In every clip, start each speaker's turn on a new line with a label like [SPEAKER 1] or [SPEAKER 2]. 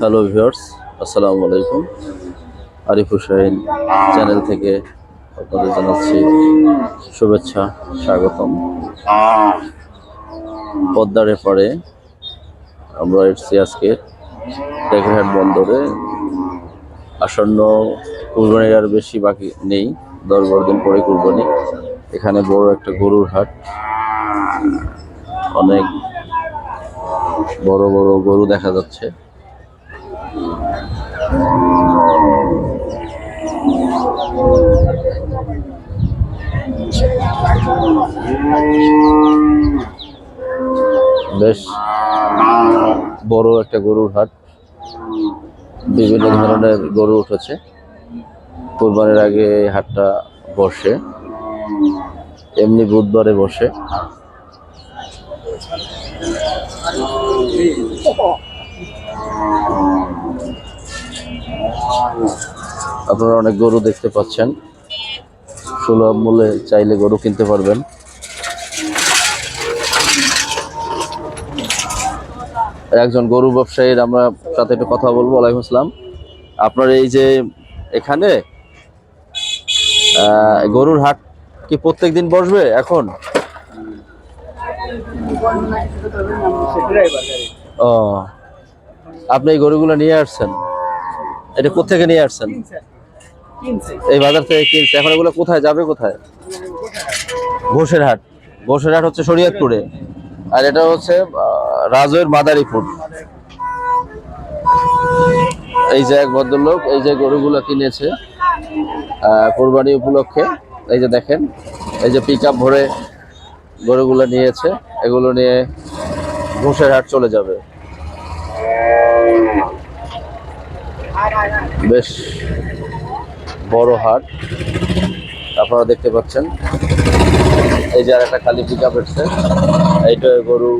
[SPEAKER 1] Hello viewers, আসসালামু আলাইকুম। Arif Hussain channel থেকে আপনাদের জানাচ্ছি শুভেচ্ছা, স্বাগতম। পদ্মার এপারে আমরা এসেছি আজকে টেকরহাট বন্দরে। আসন্ন কুরবানির আর বেশি বাকি নেই, দশ বারো দিন পরে কুরবানি। এখানে বড় একটা গরুর হাট। অনেক বড় বড় গরু দেখা যাচ্ছে। বেশ বড় একটা গরুর হাট। বিভিন্ন ধরনের গরু উঠেছে। কোরবানির আগে হাটটা বসে, এমনি বুধবারে বসে। আপনারা অনেক গরু দেখতে পাচ্ছেন। সুলভ মূল্যে চাইলে গরু কিনতে পারবেন। একজন গরু ব্যবসায়ীর আমরা সাথে একটু কথা বলব আলাইকুম আসসালাম। আপনার এই যে এখানে গরুর হাট কি প্রত্যেক দিন বসবে এখন? ও, আপনি এই গরুগুলো নিয়ে আসছেন? এটা কোথেকে নিয়ে আসছেন? এই বাজার থেকে কিনছে। এখন এগুলো কোথায়? যাবে কোথায়? ঘোষের হাট ঘোষের হাট হচ্ছে শরীয়তপুরে। আর এটা হচ্ছে রাজৈর মাদারীপুর। এই যে এক ভদ্রলোক, এই যে গরুগুলো কিনেছে কোরবানি উপলক্ষে। এই যে দেখেন, এই যে পিক ভরে গরুগুলো নিয়েছে, এগুলো নিয়ে ঘোষের হাট চলে যাবে। বেশ বড় হাট, আপনারা দেখতে পাচ্ছেন। এই যে আর একটা খালি পিক আপ এসছে, এইটা গরু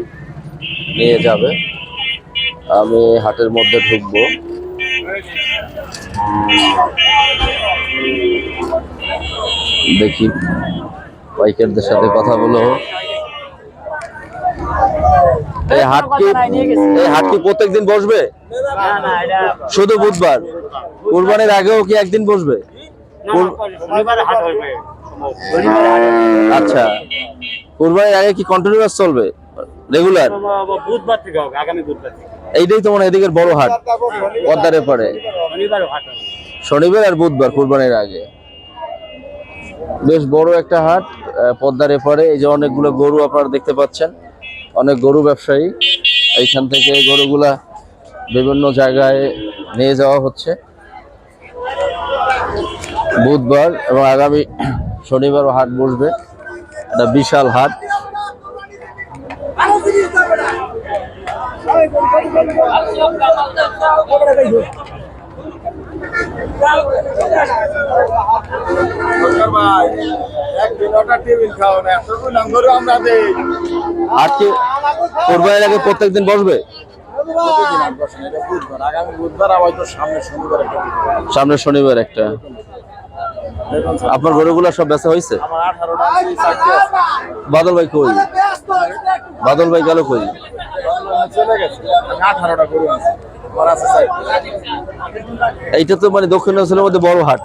[SPEAKER 1] নিয়ে যাবে। আমি হাটের মধ্যে ঢুকবো। দেখি বাইকারদের সাথে কথা বলো। এই হাট কি এই হাট কি প্রত্যেকদিন বসবে? শুধু বুধবার? কুরবানির আগেও কি একদিন বসবে? আচ্ছা। কুরবানির আগে কি কন্টিনিউয়াস চলবে? রেগুলার
[SPEAKER 2] বুধবার থেকে হবে আগামী বুধবার থেকে।
[SPEAKER 1] এইটাই তো মানে এদিকের বড় হাট। পদ্মারে পরে শনিবার আর বুধবার কুরবানির আগে। বেশ বড় একটা হাট। পদ্মার এপারে, এই যে অনেকগুলো গরু আপনারা দেখতে পাচ্ছেন। অনেক গরু ব্যবসায়ী এইখান থেকে গরুগুলা বিভিন্ন জায়গায় নিয়ে যাওয়া হচ্ছে। বুধবার এবং আগামী শনিবারও হাট বসবে। একটা বিশাল হাট। হাট কি কোরবানির আগে প্রত্যেকদিন বসবে? সামনে শনিবার একটা আপনার গরুগুলো সব বেচা হয়েছে? বাদল ভাই কই? বাদল ভাই গেল কই? এইটা তো মানে দক্ষিণাঞ্চলের মধ্যে বড় হাট।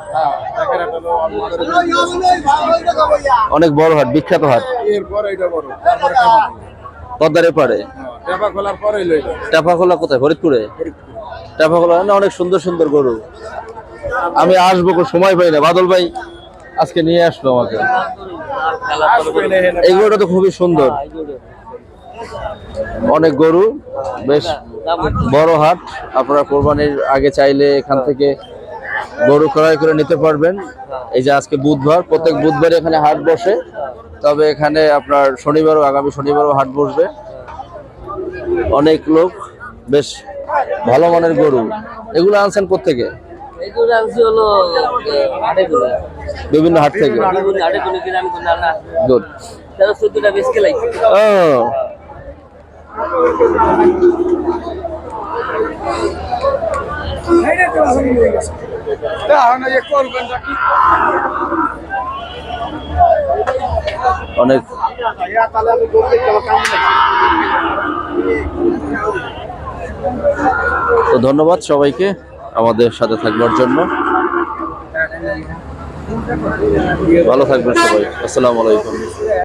[SPEAKER 1] অনেক বড় হাট, বিখ্যাত হাট। পদ্মারে পারে টাপাখোলা কোথায়? ফরিদপুরে? টাপাখোলা না, অনেক সুন্দর সুন্দর গরু। আমি আসব সময় পাই না। বাদল ভাই আজকে নিয়ে আসলো আমাকে। এই গরুটা তো খুবই সুন্দর। অনেক গরু, বেশ বড় হাট আপনারা কোরবানির আগে চাইলে এখান থেকে গরু ক্রয় করে নিতে পারবেন। এই যে আজকে বুধবার প্রত্যেক বুধবার এখানে হাট বসে। তবে এখানে আপনার শনিবারও আগামী শনিবারও হাট বসবে। অনেক লোক বেশ ভালো মানের গরু। এগুলো আনছেন কোথেকে বিভিন্ন হাট থেকে? গুড
[SPEAKER 3] তেরো চোদ্দটা বেশ খেলাই
[SPEAKER 1] ও অনেক। তো ধন্যবাদ সবাইকে আমাদের সাথে থাকবার জন্য। ভালো থাকবেন সবাই। আসসালামু আলাইকুম।